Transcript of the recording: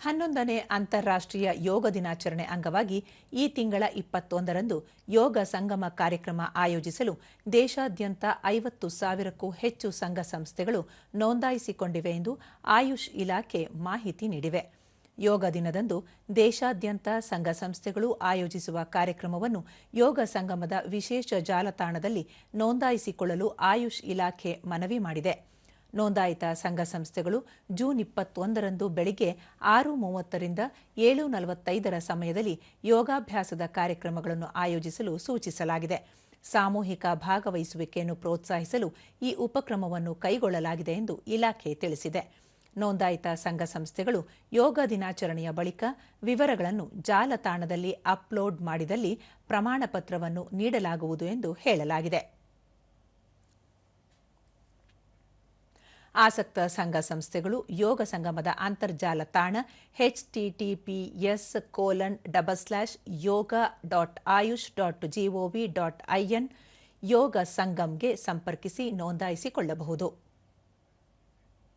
ಹನ್ನೊಂದನೇ ಅಂತಾರಾಷ್ಟ್ರೀಯ ಯೋಗ ದಿನಾಚರಣೆ ಅಂಗವಾಗಿ ಈ ತಿಂಗಳ ಇಪ್ಪತ್ತೊಂದರಂದು ಯೋಗ ಸಂಗಮ ಕಾರ್ಯಕ್ರಮ ಆಯೋಜಿಸಲು ದೇಶಾದ್ಯಂತ ಐವತ್ತು ಸಾವಿರಕ್ಕೂ ಹೆಚ್ಚು ಸಂಘ ಸಂಸ್ಥೆಗಳು ನೋಂದಾಯಿಸಿಕೊಂಡಿವೆ ಎಂದು ಆಯುಷ್ ಇಲಾಖೆ ಮಾಹಿತಿ ನೀಡಿವೆ. ಯೋಗ ದಿನದಂದು ದೇಶಾದ್ಯಂತ ಸಂಘ ಸಂಸ್ಥೆಗಳು ಆಯೋಜಿಸುವ ಕಾರ್ಯಕ್ರಮವನ್ನು ಯೋಗ ಸಂಗಮದ ವಿಶೇಷ ಜಾಲತಾಣದಲ್ಲಿ ನೋಂದಾಯಿಸಿಕೊಳ್ಳಲು ಆಯುಷ್ ಇಲಾಖೆ ಮನವಿ ಮಾಡಿದೆ. ನೋಂದಾಯಿತ ಸಂಘ ಸಂಸ್ಥೆಗಳು ಜೂನ್ ಇಪ್ಪತ್ತೊಂದರಂದು ಬೆಳಿಗ್ಗೆ ಆರು ಮೂವತ್ತರಿಂದ ಏಳು ನಲವತ್ತೈದರ ಸಮಯದಲ್ಲಿ ಯೋಗಾಭ್ಯಾಸದ ಕಾರ್ಯಕ್ರಮಗಳನ್ನು ಆಯೋಜಿಸಲು ಸೂಚಿಸಲಾಗಿದೆ. ಸಾಮೂಹಿಕ ಭಾಗವಹಿಸುವಿಕೆಯನ್ನು ಪ್ರೋತ್ಸಾಹಿಸಲು ಈ ಉಪಕ್ರಮವನ್ನು ಕೈಗೊಳ್ಳಲಾಗಿದೆ ಎಂದು ಇಲಾಖೆ ತಿಳಿಸಿದೆ. ನೋಂದಾಯಿತ ಸಂಘ ಸಂಸ್ಥೆಗಳು ಯೋಗ ದಿನಾಚರಣೆಯ ಬಳಿಕ ವಿವರಗಳನ್ನು ಜಾಲತಾಣದಲ್ಲಿ ಅಪ್ಲೋಡ್ ಮಾಡಿದಲ್ಲಿ ಪ್ರಮಾಣಪತ್ರವನ್ನು ನೀಡಲಾಗುವುದು ಎಂದು ಹೇಳಲಾಗಿದೆ. ಆಸಕ್ತ ಸಂಘ ಸಂಸ್ಥೆಗಳು, ಯೋಗ ಸಂಗಮದ ಅಂತರ್ಜಾಲ ತಾಣ HTTPS colon double slash yoga dot Ayush dot GOV dot IN ಯೋಗ ಸಂಗಮ್ಗೆ ಸಂಪರ್ಕಿಸಿ ನೋಂದಾಯಿಸಿಕೊಳ್ಳಬಹುದು.